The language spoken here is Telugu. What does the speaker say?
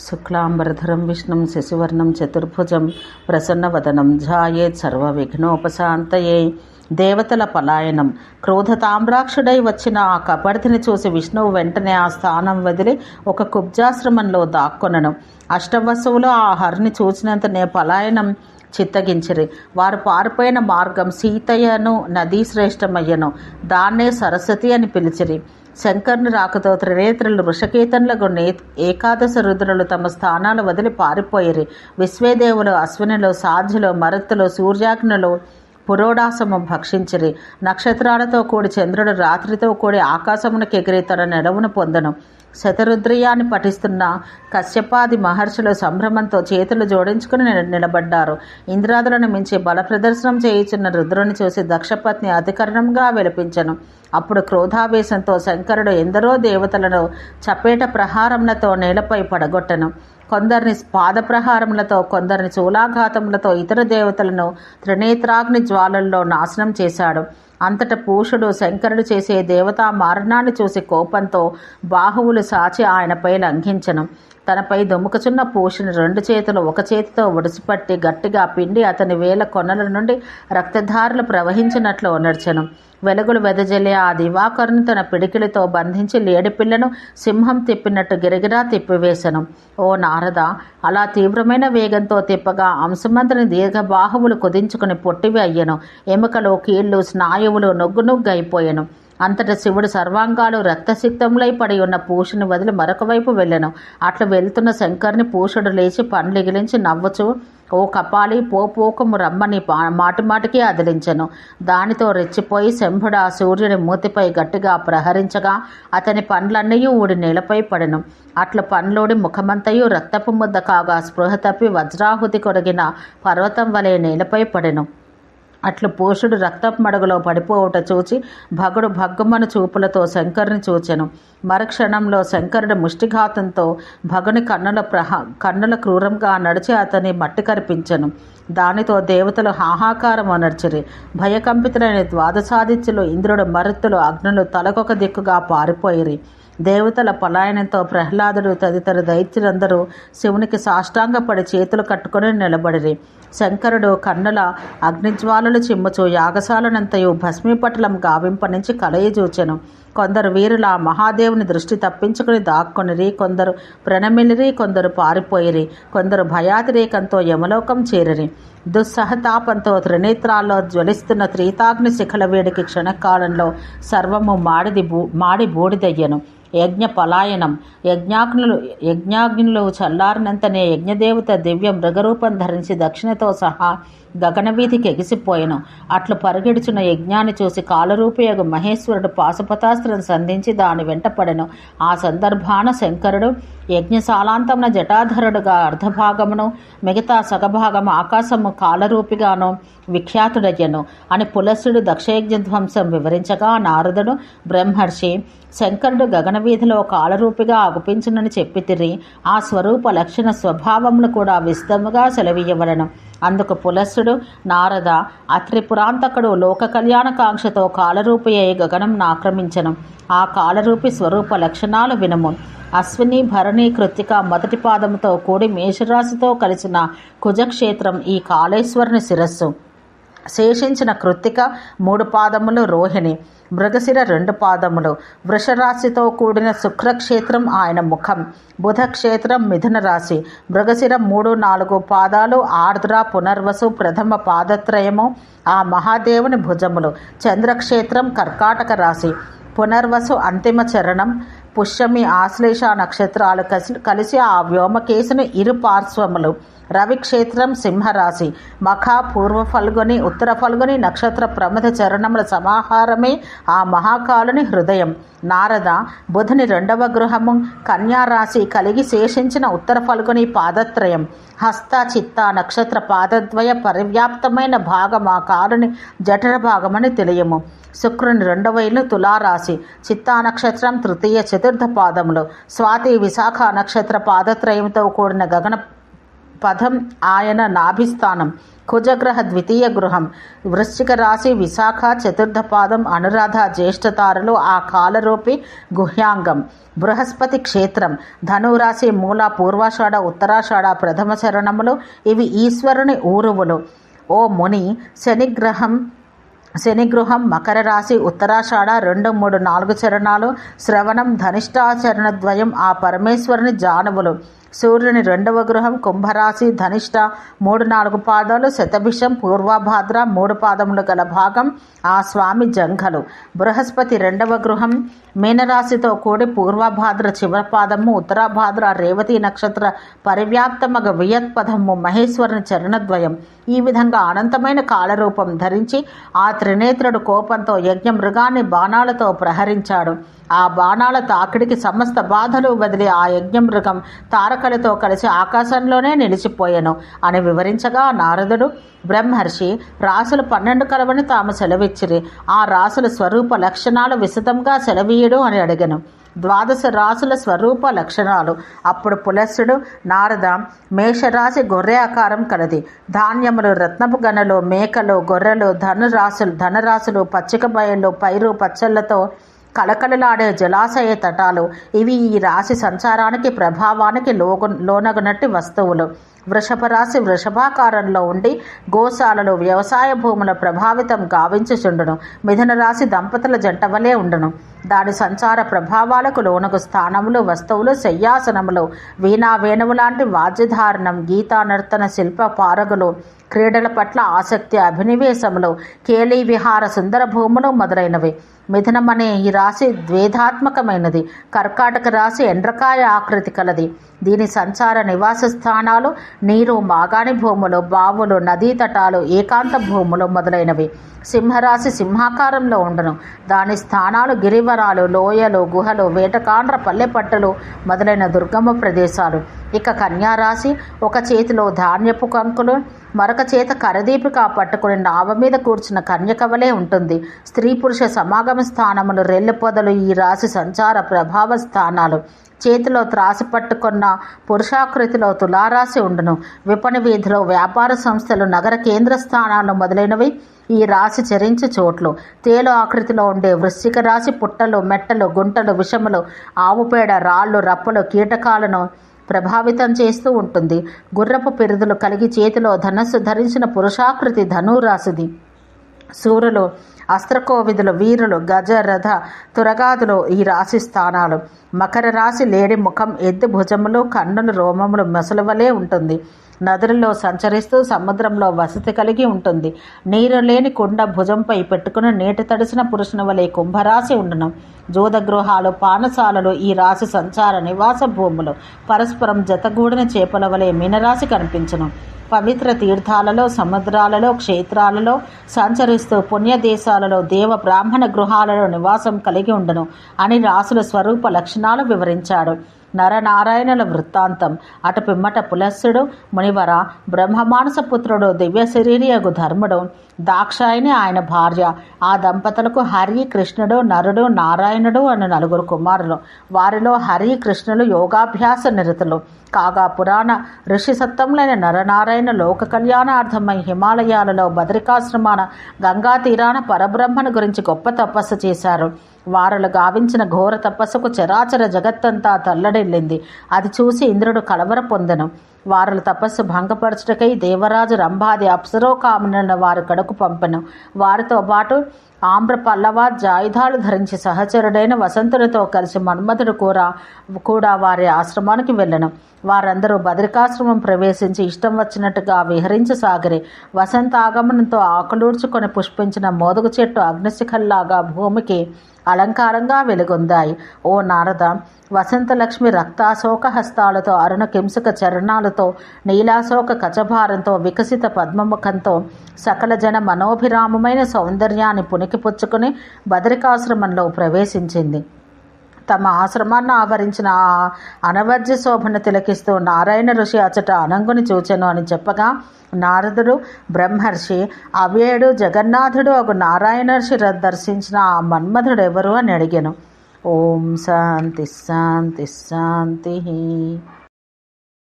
శుక్లాంబరధరం విష్ణుం శశివర్ణం చతుర్భుజం ప్రసన్నవదనం ఝాయేత్ సర్వవిఘ్నోపశాంతయే. దేవతల పలాయనం. క్రోధ తామ్రాక్షుడై వచ్చిన ఆ కపర్ధిని చూసి విష్ణువు వెంటనే ఆ స్థానం వదిలి ఒక కుబ్జాశ్రమంలో దాక్కొనను. అష్టవసువులు ఆ హరిని చూసినంతనే పలాయనం చిత్తగించిరి. వారు పారిపోయిన మార్గం సీతయ్యను నదీ శ్రేష్టమయ్యను దాన్నే సరస్వతి అని పిలిచిరి. శంకర్ను రాకతో త్రినేత్రులు వృషకేతనులకు నే ఏకాదశ రుద్రులు తమ స్థానాలు వదిలి పారిపోయిరి. విశ్వేదేవులు అశ్వినులు సాధ్యులు మరుత్తులు సూర్యాగ్నులు పురోడాసము భక్షించిరి. నక్షత్రాలతో కూడి చంద్రుడు రాత్రితో కూడి ఆకాశమునకు ఎగిరి తన నెడవును పొందను. శతరుద్రియాన్ని పఠిస్తున్న కశ్యపాది మహర్షులు సంభ్రమంతో చేతులు జోడించుకుని నిలబడ్డారు. ఇంద్రాదులను మించి బల ప్రదర్శనం చేయుచున్న రుద్రుని చూసి దక్షపత్ని అధికరణంగా విలపించను. అప్పుడు క్రోధావేశంతో శంకరుడు ఎందరో దేవతలను చపేట ప్రహారములతో నేలపై పడగొట్టను. కొందరిని పాదప్రహారములతో కొందరిని చూలాఘాతములతో ఇతర దేవతలను త్రినేత్రాగ్ని జ్వాలల్లో నాశనం చేశాడు. అంతట పూషుడు శంకరుడు చేసే దేవతా మారణాన్ని చూసి కోపంతో బాహువులు సాచి ఆయనపై లంఘించను తనపై దుముకుచున్న పూషిని రెండు చేతులు ఒక చేతితో ఒడిసిపట్టి గట్టిగా పిండి అతని వేల కొనల నుండి రక్తధారలు ప్రవహించినట్లు ఉనర్చను వెలుగులు వెదజల్లే ఆ దివాకరుని తన పిడికిలితో బంధించి లేడిపిల్లను సింహం తిప్పినట్టు గిరిగిరా తిప్పివేశను. ఓ నారద అలా తీవ్రమైన వేగంతో తిప్పగా అంశమంతని దీర్ఘబాహువులు కుదించుకుని పొట్టివి అయ్యను. ఎముకలు కీళ్ళు స్నాయువులు నొగ్గు నొగ్గు అయిపోయాను. అంతట శివుడు సర్వాంగాలు రక్తసిక్తములై పడి ఉన్న పూషుని వదిలి మరొక వైపు వెళ్ళెను. అట్లు వెళ్తున్న శంకర్ని పూషుడు లేచి పండ్లిగిలించి నవ్వుచు ఓ కపాలి పోపోకము రమ్మని పా- మాటి మాటికి అదిలించెను. దానితో రెచ్చిపోయి శంభుడు ఆ సూర్యుని మూతిపై గట్టిగా ప్రహరించగా అతని పండ్లన్నీ ఊడి నేలపై పడెను. అట్లు పండ్లోడి ముఖమంతయు రక్తపు ముద్ద కాగా స్పృహ తప్పి వజ్రాహుతి కొరిగిన పర్వతం వలె నేలపై పడెను. అట్లు పోషుడు రక్తపు మడుగులో పడిపోవుట చూచి భగుడు భగ్గుమను చూపులతో శంకరుని చూచెను. మరుక్షణంలో శంకరుడు ముష్టిఘాతంతో భగుని కన్నుల ప్రహ కన్నుల క్రూరంగా నడిచి అతని మట్టి కరిపించెను. దానితో దేవతలు హాహాకారం అనర్చిరి. భయకంపితులైన ద్వాదశాదిత్యులు ఇంద్రుడు మరుత్తులు అగ్నులు తలకొక దిక్కుగా పారిపోయిరి. దేవతల పలాయనంతో ప్రహ్లాదుడు తదితర దైత్యులందరూ శివునికి సాష్టాంగపడి చేతులు కట్టుకుని నిలబడిరి. శంకరుడు కన్నుల అగ్నిజ్వాలలు చిమ్ముచు యాగశాలనంతయు భస్మీపటలం గావింపనించి కలయజూచెను కొందరు వీరుల మహాదేవుని దృష్టి తప్పించుకుని దాక్కునిరి కొందరు ప్రణమిలిరి కొందరు పారిపోయిరి కొందరు భయాతిరేకంతో యమలోకం చేరిరి. దుస్సహతాపంతో త్రినేత్రాల్లో జ్వలిస్తున్న త్రీతాగ్ని శిఖల వేడికి క్షణకాలంలో సర్వము మాడిది బూ మాడి బూడిదయ్యను. యజ్ఞ పలాయనం యజ్ఞాగ్నులు యజ్ఞాగ్నులు చల్లారినంతనే యజ్ఞదేవత దివ్య మృగరూపం ధరించి దక్షిణతో సహా గగనవీధికి ఎగిసిపోయాను. అట్లు పరుగెడుచున్న యజ్ఞాన్ని చూసి కాలరూపయోగ మహేశ్వరుడు పాశుపతాస్త్రం సంధించి దాని వెంటపడెను ఆ సందర్భాన శంకరుడు యజ్ఞశాలాంతమున జటాధరుడుగా అర్ధభాగమును మిగతా సగభాగం ఆకాశము కాలరూపిగాను విఖ్యాతుడయ్యను అని పులస్సుడు దక్షయజ్ఞ ధ్వంసం వివరించగా నారదుడు బ్రహ్మర్షి శంకరుడు గగన వీధిలో కాలరూపిగా అగుపించునని చెప్పితిరి ఆ స్వరూప లక్షణ స్వభావమును కూడా విస్తముగా సెలవీయవలను అందుకు పులస్సుడు నారద అత్రిపురాంతకుడు లోక కళ్యాణకాంక్షతో కాలరూపి అయి గగనం ఆక్రమించను. ఆ కాలరూపి స్వరూప లక్షణాలు వినము. అశ్విని భరణి కృత్తిక మొదటి పాదంతో కూడి మేషరాశితో కలిసిన కుజక్షేత్రం ఈ కాళేశ్వరుని శిరస్సు. శేషించిన కృత్తిక మూడు పాదములు రోహిణి మృగశిర రెండు పాదములు. వృషరాశితో కూడిన శుక్రక్షేత్రం ఆయన ముఖం బుధక్షేత్రం మిథున రాశి. మృగశిర మూడు నాలుగు పాదాలు ఆర్ద్ర పునర్వసు ప్రథమ పాదత్రయము ఆ మహాదేవుని భుజములు. చంద్రక్షేత్రం కర్కాటక రాశి. పునర్వసు అంతిమ చరణం పుష్యమి ఆశ్లేష నక్షత్రాలు కలిసి కలిసి ఆ వ్యోమకేశుని ఇరు పార్శ్వములు. రవి క్షేత్రం సింహరాశి. మఖ పూర్వ ఫల్గుని ఉత్తర ఫల్గుని నక్షత్ర ప్రమథ చరణముల సమాహారమే ఆ మహాకాలుని హృదయం. నారద బుధుని రెండవ గృహము. కన్యారాశి కలిగి శేషించిన ఉత్తర ఫల్గుని పాదత్రయం. హస్త చిత్త నక్షత్ర పాదద్వయ పరివ్యాప్తమైన భాగం ఆ కాలుని జఠర భాగమని తెలియము. శుక్రుని రెండవ ఇల్లు తులారాశి. చిత్తా నక్షత్రం తృతీయ చతుర్థ పాదములు. స్వాతి విశాఖ నక్షత్ర పాదత్రయంతో కూడిన గగన పదం ఆయన నాభిస్థానం. కుజగ్రహ ద్వితీయ గృహం. వృశ్చిక రాశి విశాఖ చతుర్థ పాదం అనురాధ జ్యేష్ఠతారులు ఆ కాలరూపి గుహ్యాంగం. బృహస్పతి క్షేత్రం. ధనురాశి మూల పూర్వాషాఢ ఉత్తరాషాఢ ప్రథమ శరణములు. ఇవి ఈశ్వరుని ఊరువులు. ఓ ముని శనిగ్రహం శనిగృహం మకర రాశి ఉత్తరాషాఢ రెండు మూడు నాలుగు చరణాలు శ్రవణం ధనిష్టాచరణ ద్వయం ఆ పరమేశ్వరుని జానవులు సూర్యుని రెండవ గృహం కుంభరాశి ధనిష్ట మూడు నాలుగు పాదాలు శతభిషం పూర్వభాద్ర మూడు పాదములు గల భాగం ఆ స్వామి జంఘలు. బృహస్పతి రెండవ గృహం మీనరాశితో కూడి పూర్వభాద్ర చివరి పాదము ఉత్తరాభాద్ర రేవతి నక్షత్ర పరివ్యాప్తమగ వియత్పదము మహేశ్వరుని చరణద్వయం ఈ విధంగా అనంతమైన కాలరూపం ధరించి ఆ త్రినేత్రుడు కోపంతో యజ్ఞమృగాన్ని బాణాలతో ప్రహరించాడు. ఆ బాణాల తాకిడికి సమస్త బాధలు వదిలి ఆ యజ్ఞమృగం తారకలతో కలిసి ఆకాశంలోనే నిలిచిపోయాను అని వివరించగా నారదుడు బ్రహ్మర్షి రాసులు పన్నెండు కలవని తాము సెలవిచ్చిరి. ఆ రాసుల స్వరూప లక్షణాలు విశదంగా సెలవీయడు అని అడిగను. ద్వాదశ రాసుల స్వరూప లక్షణాలు. అప్పుడు పులస్సుడు నారద మేషరాశి గొర్రె ఆకారం కలది. ధాన్యములు రత్నపు గనలు మేకలు గొర్రెలు ధనురాశులు ధనరాశులు పచ్చిక బయళ్ళు పైరు పచ్చళ్ళతో కళకళలాడే జలాశయ తటాలు. ఇవి ఈ రాశి సంచారానికి ప్రభావానికి లోగు లోనగునట్టి వస్తువులు. వృషభ రాశి వృషభాకారంలో ఉండి గోశాలలు వ్యవసాయ భూముల ప్రభావితం గావించుచుండును. మిథున రాశి దంపతుల జంట వలె ఉండును. దాని సంచార ప్రభావాలకు లోనగు స్థానములు వస్తువులు శయ్యాసనములు వీణా వేణువు లాంటి వాద్యధారణం గీతా నర్తన శిల్ప పారగులు క్రీడల పట్ల ఆసక్తి అభినివేశములు కేలీ విహార సుందర భూములు మొదలైనవి. మిథునం అనే ఈ రాశి ద్వేధాత్మకమైనది. కర్కాటక రాశి ఎండ్రకాయ ఆకృతి కలది. దీని సంచార నివాస స్థానాలు నీరు మాగాణి భూములు బావులు నదీ తటాలు ఏకాంత భూములు మొదలైనవి. సింహరాశి సింహాకారంలో ఉండను. దాని స్థానాలు గిరివరాలు లోయలు గుహలు వేటకాండ్ర పల్లెపట్టలు మొదలైన దుర్గమ ప్రదేశాలు. ఇక కన్యారాశి ఒక చేతిలో ధాన్యపు కంకులు మరొక చేత కరదీపిక పట్టుకుని నావ మీద కూర్చున్న కన్యకవలే ఉంటుంది. స్త్రీ పురుష సమాగమ స్థానములు రెల్లు పొదలు ఈ రాశి సంచార ప్రభావ స్థానాలు. చేతిలో త్రాసి పట్టుకున్న పురుషాకృతిలో తులారాశి ఉండును. విపణి వీధిలో వ్యాపార సంస్థలు నగర కేంద్ర స్థానాలు మొదలైనవి ఈ రాశి చరించు చోట్లు. తేలు ఆకృతిలో ఉండే వృశ్చిక రాశి పుట్టలు మెట్టలు గుంటలు విషములు ఆవుపేడ రాళ్ళు రప్పలు కీటకాలను ప్రభావితం చేస్తూ ఉంటుంది. గుర్రపు పిరుదులు కలిగి చేతిలో ధనస్సు ధరించిన పురుషాకృతి ధనురాశిది. సూర్యులు అస్త్రకోవిదులు వీరులు గజ రథ తురగాదులు ఈ రాశి స్థానాలు. మకర రాశి లేడి ముఖం ఎద్దు భుజములు కన్నులు రోమములు మెసలవలే ఉంటుంది. నదులలో సంచరిస్తూ సముద్రంలో వసతి కలిగి ఉంటుంది. నీరు లేని కుండ భుజంపై పెట్టుకుని నీటి తడిసిన పురుషుని వలె కుంభరాశి ఉండను. జూదగృహాలు పానశాలలు ఈ రాశి సంచార నివాస భూములు. పరస్పరం జతగూడిన చేపల వలె మీనరాశి కనిపించను. పవిత్ర తీర్థాలలో సముద్రాలలో క్షేత్రాలలో సంచరిస్తూ పుణ్యదేశాలలో దేవ బ్రాహ్మణ గృహాలలో నివాసం కలిగి ఉండను అని రాసుల స్వరూప లక్షణాలు వివరించాడు. నరనారాయణుల వృత్తాంతం. అటు పిమ్మట పులస్సుడు మునివర బ్రహ్మమానస పుత్రుడు దివ్య శరీరియగు ధర్ముడు. దాక్షాయిని ఆయన భార్య. ఆ దంపతులకు హరి కృష్ణుడు నరుడు నారాయణుడు అను నలుగురు కుమారులు. వారిలో హరి కృష్ణులు యోగాభ్యాస నిరతులు. కాగా పురాణ ఋషిసత్తములైన నరనారాయణ లోక కళ్యాణార్థమై హిమాలయాలలో బద్రికాశ్రమాన గంగా తీరాన పరబ్రహ్మను గురించి గొప్ప తపస్సు చేశారు. వారలు గావించిన ఘోర తపస్సుకు చరాచర జగత్తంతా తల్లడిల్లింది. అది చూసి ఇంద్రుడు కలవర పొందను. వారుల తపస్సు భంగపరచుటకై దేవరాజు రంభాది అప్సరో వారు వారి కడకు పంపెను. వారితో పాటు ఆమ్ర పల్లవ జాయుధాలు ధరించి సహచరుడైన వసంతునితో కలిసి మన్మధుడు కూడా కూడా వారి ఆశ్రమానికి వెళ్ళను. వారందరూ బద్రికాశ్రమం ప్రవేశించి ఇష్టం వచ్చినట్టుగా విహరించసాగిరి. వసంత ఆగమనంతో ఆకులూడ్చుకొని పుష్పించిన మోదుగు చెట్టు అగ్నిశిఖల్లాగా భూమికి అలంకారంగా వెలుగొందాయి. ఓ నారద వసంతలక్ష్మి రక్తాశోక హస్తాలతో అరుణ కింసక చరణాలతో నీలాశోక కచభారంతో వికసిత పద్మముఖంతో సకల జన మనోభిరామమైన సౌందర్యాన్ని పుణికిపుచ్చుకుని బదరికాశ్రమంలో ప్రవేశించింది. తమ ఆశ్రమాన్ని ఆవరించిన ఆ అనవర్జ్య శోభను తిలకిస్తూ నారాయణ ఋషి అచట అనంగుని చూచెను అని చెప్పగా నారదుడు బ్రహ్మర్షి అవ్యయుడు జగన్నాథుడు ఒక నారాయణ ఋషి దర్శించిన ఆ మన్మధుడు ఎవరు అని అడిగాను. ఓం శాంతి శాంతి శాంతి.